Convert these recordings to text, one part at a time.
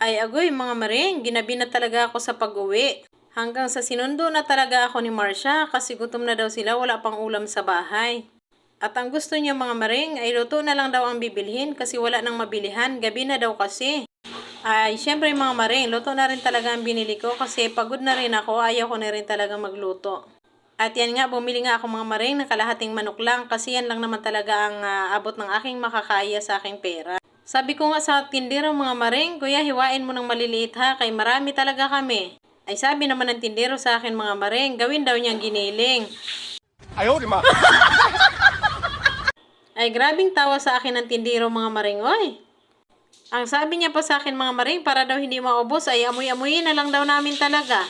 Ay agoy mga maring, ginabi na talaga ako sa pag-uwi. Hanggang sa sinundo na talaga ako ni Marcia kasi gutom na daw sila wala pang ulam sa bahay. At ang gusto niya mga maring ay luto na lang daw ang bibilhin kasi wala nang mabilihan, gabi na daw kasi. Ay, syempre mga maring, luto na rin talaga ang binili ko kasi pagod na rin ako, ayaw ko na rin talaga magluto. At yan nga, bumili nga ako mga maring na kalahating manok lang kasi yan lang naman talaga ang ah, abot ng aking makakaya sa aking pera. Sabi ko nga sa tindero mga maring, kuya hiwain mo ng maliliit ha, kay marami talaga kami. Ay sabi naman ng tindero sa akin mga maring, gawin daw niyang giniling. Ayaw, lima! Ay grabing tawa sa akin ng tindero mga maring, oy! Ang sabi niya pa sa akin mga maring, para daw hindi maubos ay amoy-amoyin na lang daw namin talaga.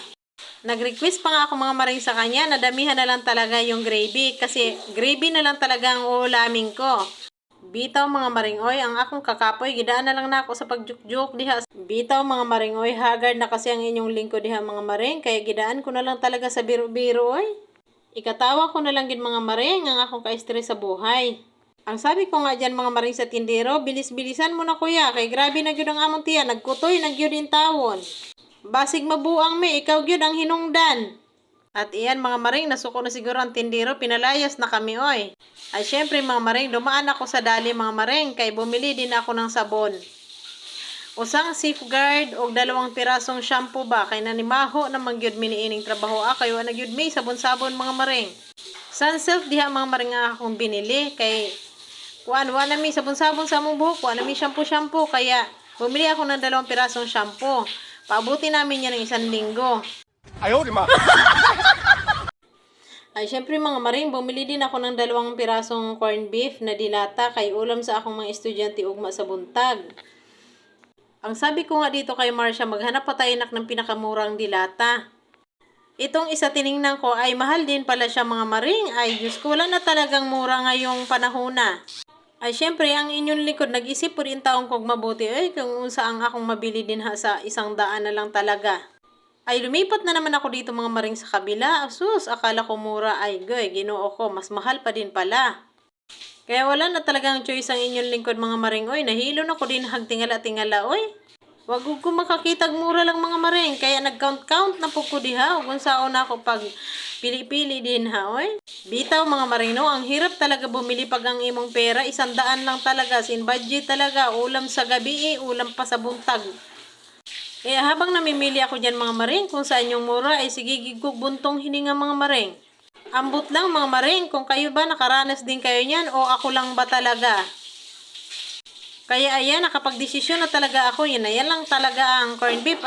Nag-request pa nga ako mga maring sa kanya na damihan na lang talaga yung gravy kasi gravy na lang talaga ang uulamin ko. Bitaw mga maringoy, ang akong kakapoy, gidaan na lang na ako sa pagjuk-juk diha. Bitaw mga maringoy, haggard na kasi ang inyong lingkod diha mga maring, kaya gidaan ko na lang talaga sa biro-biro oy. Ikatawa ko na lang gid mga maring ang akong ka-stress sa buhay. Ang sabi ko nga dyan mga maring sa tindero, bilis-bilisan mo na kuya, kay grabe na gyud ang among tiya, nagkutoy, nagyud in tawon. Basig mabuang me, ikaw gyud ang hinungdan. At iyan mga maring, nasuko na siguro ang tindero, pinalayas na kami oy. Ay syempre mga maring, dumaan ako sa dali mga maring, kay bumili din ako ng sabon. Usang safeguard o dalawang pirasong shampoo ba, kay nanimaho na magyud miniining trabaho ako, kay wala gyud may sabon-sabon mga maring. Sunsilk diha mga maring akong binili, kay kuan wala mi sabon-sabon sa among buhok, wala mi shampoo-shampoo, kaya bumili ako ng dalawang pirasong shampoo. Paabuti namin yan ng isang linggo. Ayaw, lima. Ay, syempre mga maring, bumili din ako ng dalawang pirasong corned beef na dilata kay ulam sa akong mga estudyante ugma sa buntag. Ang sabi ko nga dito kay Marcia, maghanap pa tayo ng pinakamurang dilata. Itong isa tiningnan ko ay mahal din pala siya mga maring. Ay, Diyos ko, wala na talagang mura ngayong panahona. Ay, syempre, ang inyong likod, nag-isip po rin taong kog mabuti. Ay, kung unsa ang akong mabili din ha sa isang daan na lang talaga. Ay, lumipat na naman ako dito mga maring sa kabila. Asus, akala ko mura. Ay, goy, ginoo ko. Mas mahal pa din pala. Kaya wala na talagang choice ang inyong lingkod mga maring. Oy, nahilo na ko din hagtingala-tingala. Oy, wag ko makakitag mura lang mga maring. Kaya nag-count-count na po ko diha. Kung saan na ako pag pili-pili din ha. Oy, bitaw mga maring no. Ang hirap talaga bumili pag ang imong pera. Isang daan lang talaga. Sin budget talaga. Ulam sa gabi. Ulam pa sa buntag. Kaya habang namimili ako dyan mga maring, kung saan yung mura, ay sige gigog hininga mga maring. Ambot lang mga maring, kung kayo ba nakaranas din kayo niyan o ako lang ba talaga? Kaya ayan, nakapag-desisyon na talaga ako, yun na yan lang talaga ang corned beef